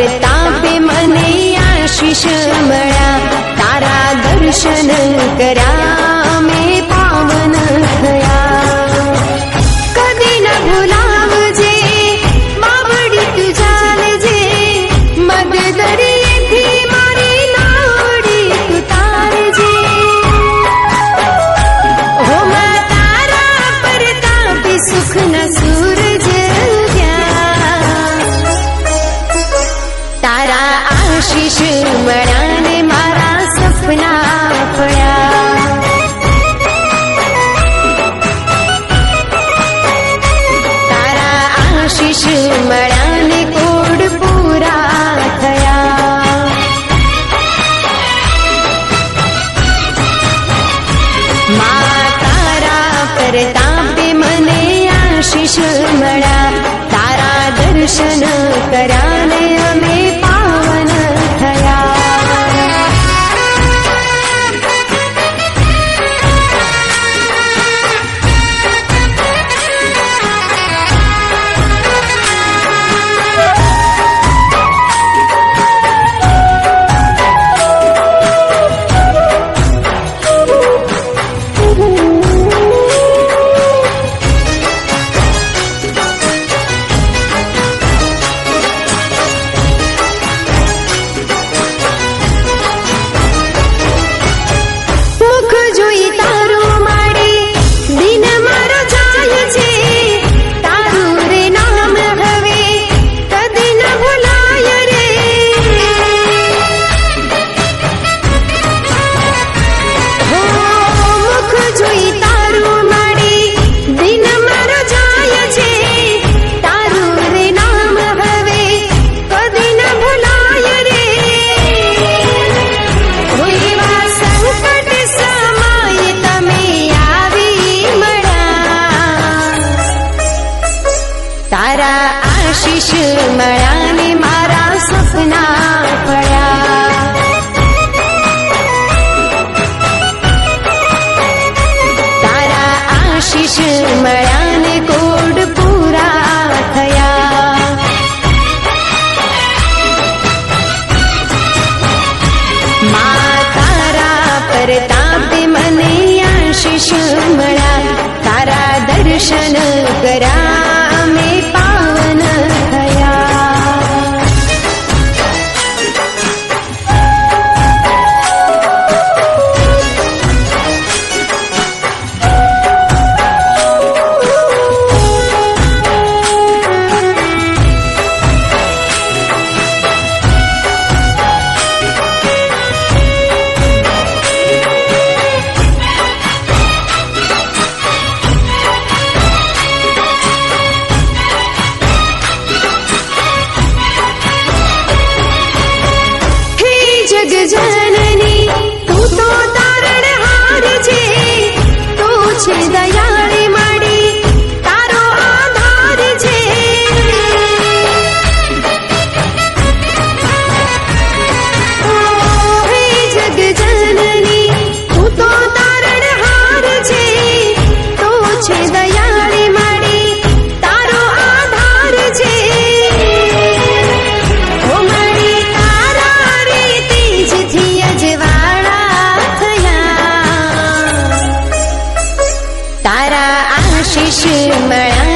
કરતા બે મને આશીષ મળ્યા. મળ્યાને કોડ પૂરા થયા. મા તારા પરતાપે મને આશીષ મળ્યા. તારા દર્શન કર્યા મળ્યા મારા સપના તારા આશીષ મળ્યા કોડ પૂરા થયા. મા તારા પરતાપે મને મળ્યા. તારા દર્શન કરા તારા આશીષ મળ્યા